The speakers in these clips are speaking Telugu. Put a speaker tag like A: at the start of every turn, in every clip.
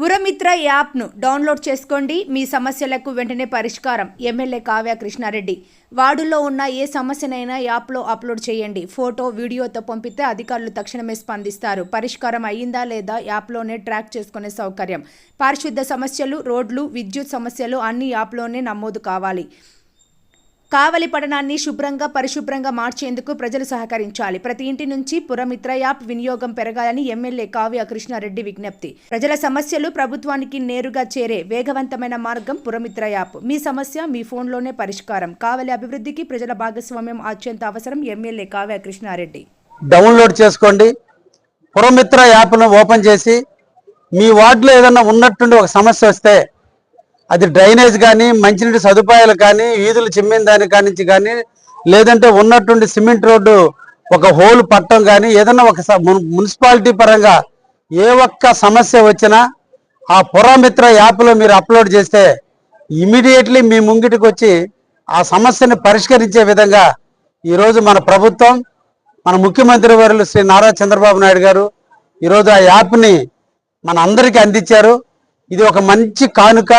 A: పురమిత్ర యాప్ను డౌన్లోడ్ చేసుకోండి. మీ సమస్యలకు వెంటనే పరిష్కారం. ఎమ్మెల్యే కావ్య కృష్ణారెడ్డి. వార్డులో ఉన్న ఏ సమస్యనైనా యాప్లో అప్లోడ్ చేయండి. ఫోటో వీడియోతో పంపితే అధికారులు తక్షణమే స్పందిస్తారు. పరిష్కారం అయ్యిందా లేదా యాప్లోనే ట్రాక్ చేసుకునే సౌకర్యం. పారిశుద్ధ సమస్యలు రోడ్లు విద్యుత్ సమస్యలు అన్ని యాప్లోనే నమోదు కావాలి. కావలి పట్టణాన్ని శుభ్రంగా పరిశుభ్రంగా మార్చేందుకు ప్రజలు సహకరించాలి. ప్రతి ఇంటి నుంచి పురమిత్ర యాప్ వినియోగం పెరగాలని ఎమ్మెల్యే కావ్య కృష్ణారెడ్డి విజ్ఞప్తి. ప్రజల సమస్యలు ప్రభుత్వానికి నేరుగా చేరే వేగవంతమైన మార్గం పురమిత్ర యాప్. మీ సమస్య మీ ఫోన్లోనే పరిష్కారం. కావలి అభివృద్ధికి ప్రజల భాగస్వామ్యం అత్యంత అవసరం ఎమ్మెల్యే కావ్య కృష్ణారెడ్డి.
B: డౌన్లోడ్ చేసుకోండి. పురమిత్ర యాప్ను ఓపెన్ చేసి మీ వార్డులో ఏదైనా ఉన్నట్టుండి ఒక సమస్య వస్తే అది డ్రైనేజ్ కానీ మంచినీటి సదుపాయాలు కానీ వీధులు చిమ్మిన దాని కానించి కానీ లేదంటే ఉన్నట్టుండి సిమెంట్ రోడ్డు ఒక హోల్ పట్టం కానీ ఏదైనా ఒక స- మున్- మున్సిపాలిటీ పరంగా ఏ ఒక్క సమస్య వచ్చినా ఆ పురామిత్ర యాప్లో మీరు అప్లోడ్ చేస్తే ఇమీడియట్లీ మీ ముంగిటికి వచ్చి ఆ సమస్యను పరిష్కరించే విధంగా ఈరోజు మన ప్రభుత్వం మన ముఖ్యమంత్రి వర్యులు శ్రీ నారా చంద్రబాబు నాయుడు గారు ఈరోజు ఆ యాప్ని మన అందరికీ అందించారు. ఇది ఒక మంచి కానుక.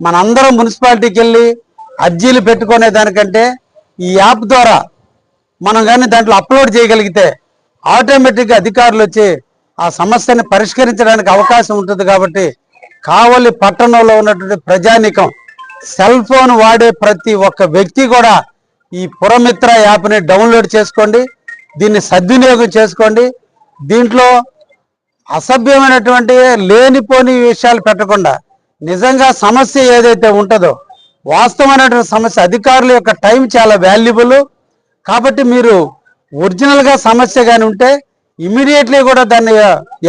B: మనందరం మున్సిపాలిటీకి వెళ్ళి అర్జీలు పెట్టుకునే దానికంటే ఈ యాప్ ద్వారా మనం కానీ దాంట్లో అప్లోడ్ చేయగలిగితే ఆటోమేటిక్గా అధికారులు వచ్చి ఆ సమస్యని పరిష్కరించడానికి అవకాశం ఉంటుంది కాబట్టి కావలి పట్టణంలో ఉన్నటువంటి ప్రజానికం సెల్ ఫోన్ వాడే ప్రతి ఒక్క వ్యక్తి కూడా ఈ పురమిత్ర యాప్ని డౌన్లోడ్ చేసుకోండి దీన్ని సద్వినియోగం చేసుకోండి. దీంట్లో అసభ్యమైనటువంటి లేనిపోని విషయాలు పెట్టకుండా నిజంగా సమస్య ఏదైతే ఉంటుందో వాస్తవమైనటువంటి సమస్య అధికారుల యొక్క టైం చాలా వాల్యుబుల్. కాబట్టి మీరు ఒరిజినల్గా సమస్య కానీ ఉంటే ఇమీడియట్లీ కూడా దాన్ని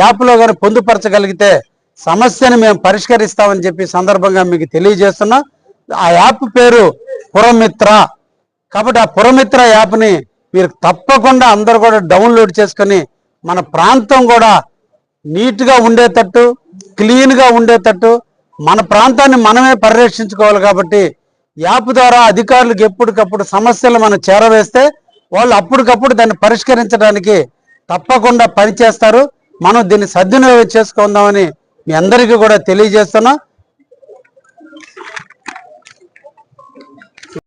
B: యాప్లో కానీ పొందుపరచగలిగితే సమస్యని మేము పరిష్కరిస్తామని చెప్పి సందర్భంగా మీకు తెలియజేస్తున్నాం. ఆ యాప్ పేరు పురమిత్ర. కాబట్టి ఆ పురమిత్ర యాప్ని మీరు తప్పకుండా అందరు కూడా డౌన్లోడ్ చేసుకొని మన ప్రాంతం కూడా నీట్గా ఉండేటట్టు క్లీన్గా ఉండేటట్టు మన ప్రాంతాన్ని మనమే పరిరక్షించుకోవాలి కాబట్టి యాప్ ద్వారా అధికారులకు ఎప్పటికప్పుడు సమస్యలు మనం చేరవేస్తే వాళ్ళు అప్పటికప్పుడు దాన్ని పరిష్కరించడానికి తప్పకుండా పనిచేస్తారు. మనం దీన్ని సద్వినియోగం చేసుకుందామని మీ అందరికీ కూడా తెలియజేస్తున్నాం.